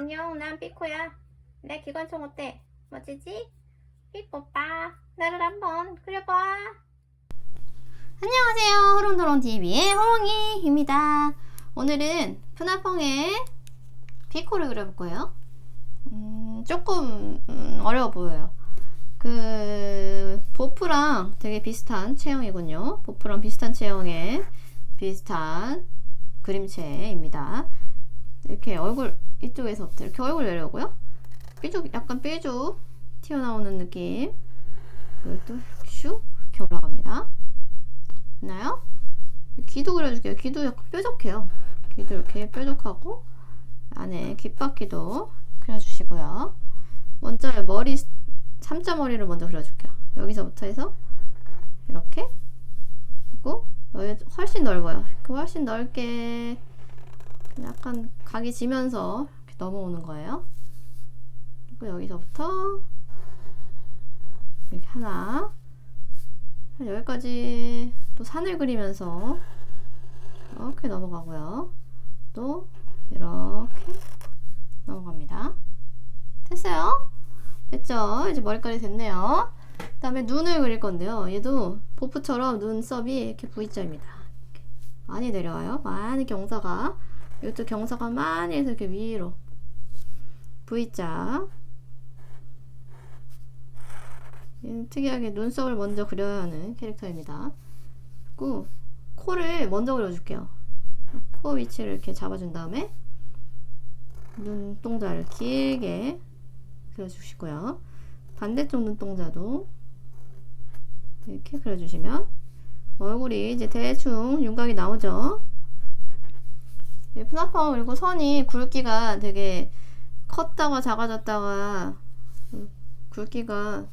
안녕, 난 삐코야. 내 기관총 어때? 멋지지? 삐뽀빠, 나를 한번 그려봐. 안녕하세요, 호롱도롱TV의 호롱이입니다. 오늘은 푸나펑의 피코를 그려볼 거예요. 음, 조금 음, 어려워 보여요. 그 보프랑 되게 비슷한 체형이군요. 보프랑 비슷한 체형의 비슷한 그림체입니다. 이렇게 얼굴 이쪽에서부터 이렇게 얼굴 내려오고요. 삐죽 약간 삐죽 튀어나오는 느낌. 그리고 또슉 이렇게 올라갑니다. 있나요? 귀도 그려줄게요. 귀도 약간 뾰족해요. 귀도 이렇게 뾰족하고 안에 귓바퀴도 그려주시고요. 먼저 머리 삼자 머리를 먼저 그려줄게요. 여기서부터 해서 이렇게 그리고 훨씬 넓어요. 그 훨씬 넓게 약간 각이 지면서 이렇게 넘어오는 거예요. 그리고 여기서부터 이렇게 하나 여기까지 또 산을 그리면서 이렇게 넘어가고요. 또 이렇게 넘어갑니다. 됐어요? 됐죠? 이제 머리까지 됐네요. 그 다음에 눈을 그릴 건데요. 얘도 보프처럼 눈썹이 이렇게 V자입니다. 많이 내려와요. 많이 경사가 이것도 경사가 많이 해서 이렇게 위로 V자 특이하게 눈썹을 먼저 그려야 하는 캐릭터입니다. 그리고 코를 먼저 그려줄게요. 코 위치를 이렇게 잡아준 다음에 눈동자를 길게 그려주시고요. 반대쪽 눈동자도 이렇게 그려주시면 얼굴이 이제 대충 윤곽이 나오죠. 푸나펑 그리고 선이 굵기가 되게 컸다가 작아졌다가 굵기가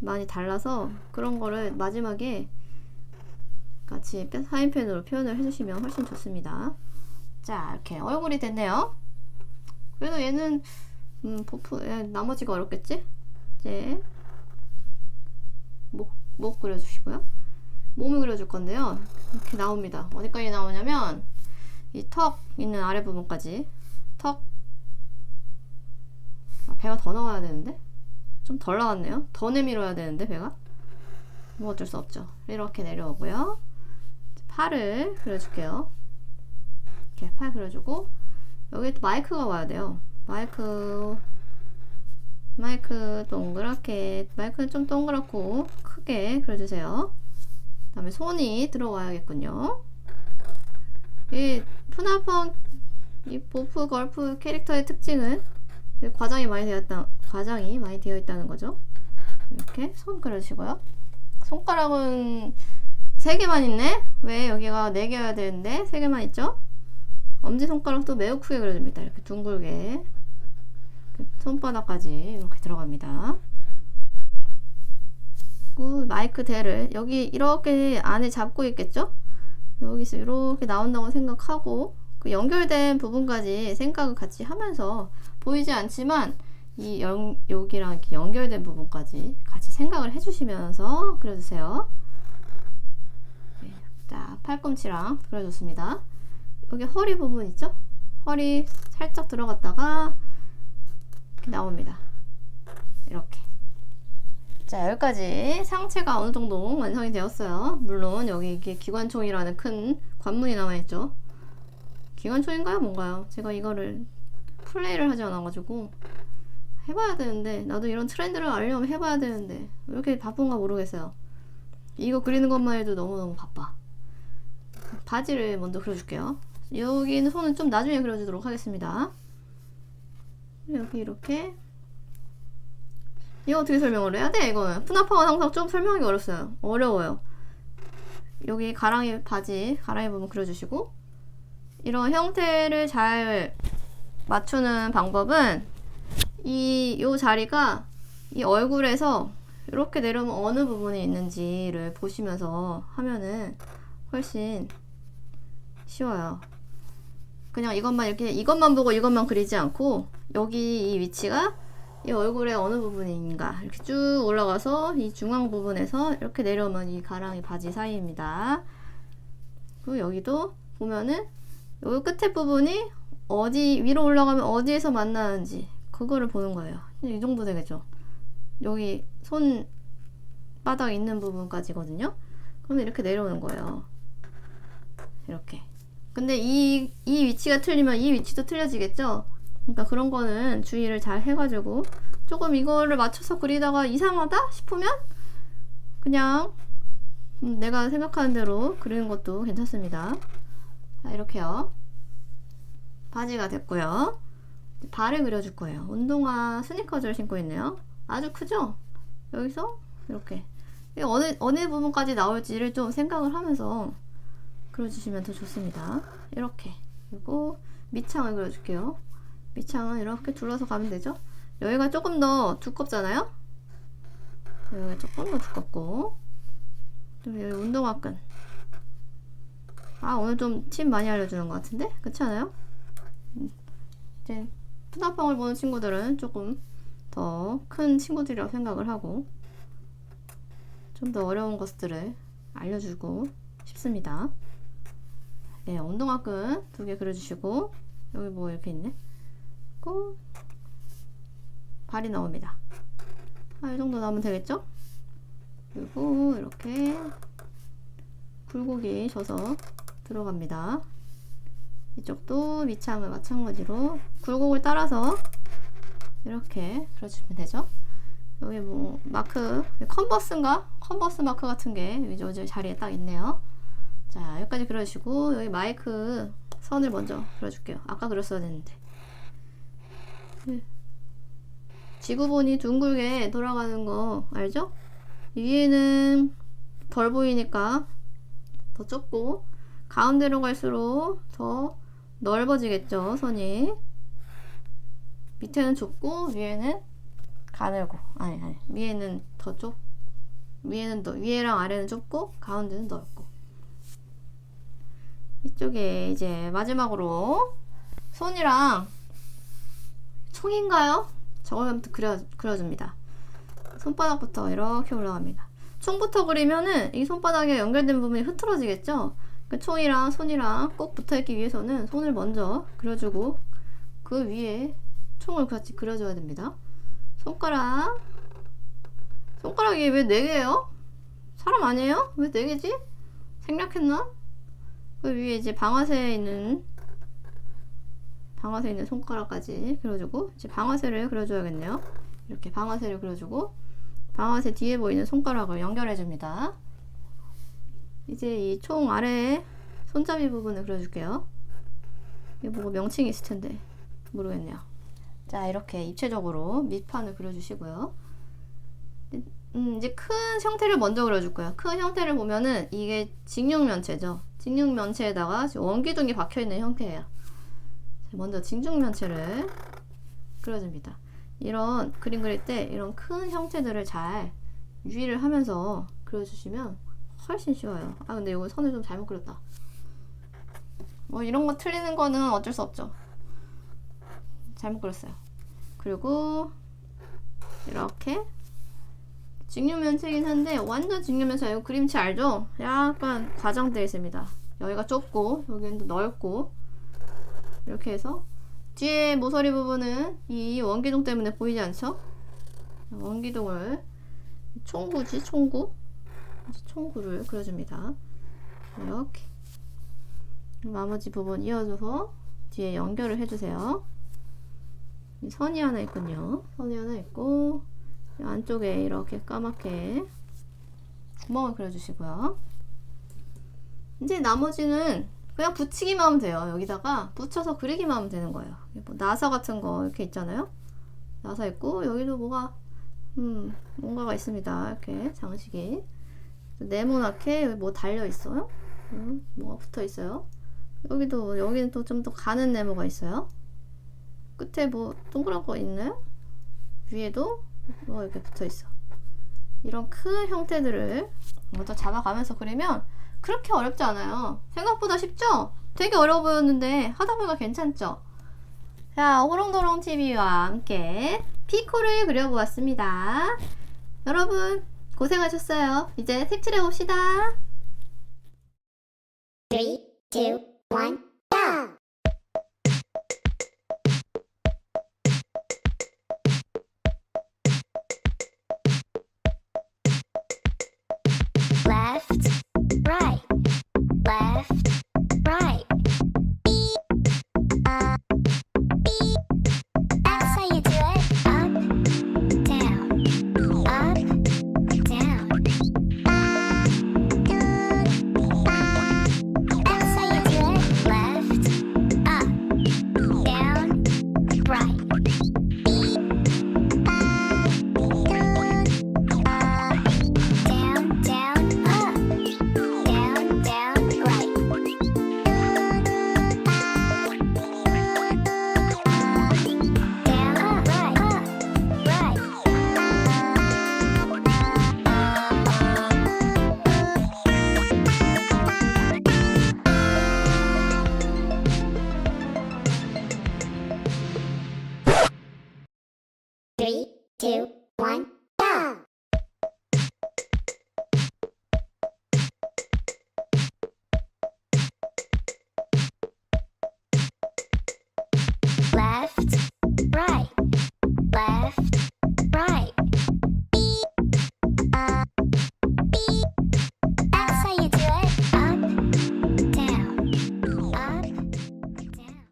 많이 달라서 그런 거를 마지막에 같이 사인펜으로 표현을 해주시면 훨씬 좋습니다. 자 이렇게 얼굴이 됐네요. 그래도 얘는 음, 보프 얘 나머지가 어렵겠지? 이제 목, 목 그려주시고요. 몸을 그려줄 건데요. 이렇게 나옵니다. 어디까지 나오냐면 이 턱 있는 아래 부분까지 턱 아, 배가 더 나와야 되는데 좀 덜 나왔네요. 더 내밀어야 되는데 배가 뭐 어쩔 수 없죠. 이렇게 내려오고요. 팔을 그려줄게요. 이렇게 팔 그려주고 여기 또 마이크가 와야 돼요. 마이크 마이크 동그랗게 마이크는 좀 동그랗고 크게 그려주세요. 그 다음에 손이 들어와야겠군요. 이 푸나펑 이 보프 걸프 캐릭터의 특징은 과장이 많이 되었다 과장이 많이 되어 있다는 거죠. 이렇게 손 그려주시고요. 손가락은 세 개만 있네. 왜 여기가 네 개여야 되는데 세 개만 있죠? 엄지 손가락도 매우 크게 그려줍니다. 이렇게 둥글게 손바닥까지 이렇게 들어갑니다. 마이크 대를 여기 이렇게 안에 잡고 있겠죠? 여기서 이렇게 나온다고 생각하고 그 연결된 부분까지 생각을 같이 하면서 보이지 않지만 이 연, 여기랑 이렇게 연결된 부분까지 같이 생각을 해주시면서 그려주세요. 네, 자, 팔꿈치랑 그려줬습니다. 여기 허리 부분 있죠? 허리 살짝 들어갔다가 이렇게 나옵니다. 이렇게. 자, 여기까지 상체가 어느 정도 완성이 되었어요. 물론 여기 이게 기관총이라는 큰 관문이 남아있죠. 기관총인가요? 뭔가요? 제가 이거를 플레이를 하지 않아가지고 해봐야 되는데 나도 이런 트렌드를 알려면 해봐야 되는데 왜 이렇게 바쁜가 모르겠어요. 이거 그리는 것만 해도 너무너무 바빠. 바지를 먼저 그려줄게요. 여기 있는 손은 좀 나중에 그려주도록 하겠습니다. 여기 이렇게 이거 어떻게 설명을 해야 돼? 이거는 푸나펑은 항상 좀 설명하기 어렵어요. 어려워요. 여기 가랑이 바지 가랑이 부분 그려주시고. 이런 형태를 잘 맞추는 방법은 이 요 자리가 이 얼굴에서 이렇게 내려오면 어느 부분이 있는지를 보시면서 하면은 훨씬 쉬워요. 그냥 이것만 이렇게 이것만 보고 이것만 그리지 않고 여기 이 위치가 이 얼굴의 어느 부분인가 이렇게 쭉 올라가서 이 중앙 부분에서 이렇게 내려오면 이 가랑이 바지 사이입니다. 그리고 여기도 보면은 요 끝에 부분이 어디 위로 올라가면 어디에서 만나는지 그거를 보는 거예요. 이 정도 되겠죠. 여기 손 바닥 있는 부분까지거든요. 그럼 이렇게 내려오는 거예요. 이렇게. 근데 이, 이 위치가 틀리면 이 위치도 틀려지겠죠? 그러니까 그런 거는 주의를 잘 해가지고 조금 이거를 맞춰서 그리다가 이상하다 싶으면 그냥 음, 내가 생각하는 대로 그리는 것도 괜찮습니다. 자, 이렇게요. 바지가 됐고요. 발을 그려줄 거예요. 운동화 스니커즈를 신고 있네요. 아주 크죠? 여기서 이렇게 어느 어느 부분까지 나올지를 좀 생각을 하면서 그려주시면 더 좋습니다. 이렇게 그리고 밑창을 그려줄게요. 밑창은 이렇게 둘러서 가면 되죠. 여기가 조금 더 두껍잖아요. 여기가 조금 더 두껍고 여기 운동화끈. 아 오늘 좀 팁 많이 알려주는 것 같은데 그렇지 않아요? 음, 이제 푸나펑을 보는 친구들은 조금 더 큰 친구들이라고 생각을 하고 좀 더 어려운 것들을 알려주고 싶습니다. 네, 운동화끈 두 개 그려주시고 여기 뭐 이렇게 있네. 고 발이 나옵니다. 아, 이 정도 나오면 되겠죠? 그리고 이렇게 굴곡이 져서 들어갑니다. 이쪽도 밑창을 마찬가지로 굴곡을 따라서 이렇게 그려주면 되죠. 여기 뭐 마크 컨버스인가? 컨버스 마크 같은 게 여기 저 자리에 딱 있네요. 자 여기까지 그려주시고 여기 마이크 선을 먼저 그려줄게요. 아까 그렸어야 됐는데 네. 지구본이 둥글게 돌아가는 거 알죠? 위에는 덜 보이니까 더 좁고 가운데로 갈수록 더 넓어지겠죠 선이 밑에는 좁고 위에는 가늘고 아니 아니 위에는 더 좁 위에는 더 위에랑 아래는 좁고 가운데는 넓고 이쪽에 이제 마지막으로 손이랑 총인가요? 저거부터 그려 그려줍니다. 손바닥부터 이렇게 올라갑니다. 총부터 그리면은 이 손바닥에 연결된 부분이 흐트러지겠죠? 그 총이랑 손이랑 꼭 붙어있기 위해서는 손을 먼저 그려주고 그 위에 총을 같이 그려줘야 됩니다. 손가락 손가락이 왜 4개예요? 사람 아니에요? 왜 4개지? 생략했나? 그 위에 이제 방아쇠에 있는 방아쇠에 있는 손가락까지 그려주고 이제 방아쇠를 그려줘야겠네요. 이렇게 방아쇠를 그려주고 방아쇠 뒤에 보이는 손가락을 연결해 줍니다. 이제 이 총 아래에 손잡이 부분을 그려줄게요. 이게 뭐가 명칭이 있을 텐데 모르겠네요. 자 이렇게 입체적으로 밑판을 그려주시고요. 음, 이제 큰 형태를 먼저 그려줄 거예요. 큰 형태를 보면은 이게 직육면체죠. 직육면체에다가 원기둥이 박혀 있는 형태예요. 먼저 직육면체를 그려줍니다. 이런 그림 그릴 때 이런 큰 형태들을 잘 유의를 하면서 그려주시면 훨씬 쉬워요. 아 근데 이거 선을 좀 잘못 그렸다. 뭐 이런 거 틀리는 거는 어쩔 수 없죠. 잘못 그렸어요. 그리고 이렇게 직육면체긴 한데 완전 직육면체 이거 그림체 알죠? 약간 과장되어 있습니다. 여기가 좁고 여기는 또 넓고 이렇게 해서 뒤에 모서리 부분은 이 원기둥 때문에 보이지 않죠? 원기둥을 총구지 총구 총구를 그려줍니다. 이렇게 나머지 부분 이어줘서 뒤에 연결을 해주세요. 선이 하나 있군요. 선이 하나 있고 안쪽에 이렇게 까맣게 구멍을 그려주시고요. 이제 나머지는 그냥 붙이기만 하면 돼요. 여기다가 붙여서 그리기만 하면 되는 거예요. 뭐 나사 같은 거 이렇게 있잖아요. 나사 있고 여기도 뭐가 음 뭔가가 있습니다. 이렇게 장식이 네모나게 여기 뭐 달려 있어요. 음, 뭐가 붙어 있어요. 여기도 여기는 또 좀 더 가는 네모가 있어요. 끝에 뭐 동그란 거 있나요? 위에도 뭐 이렇게 붙어 있어. 이런 큰 형태들을 먼저 잡아가면서 그리면 그렇게 어렵지 않아요. 생각보다 쉽죠? 되게 어려워 보였는데 하다보니까 괜찮죠? 자, 호롱도롱TV와 함께 피코를 그려보았습니다. 여러분, 고생하셨어요. 이제 색칠해봅시다. 3, 2, 1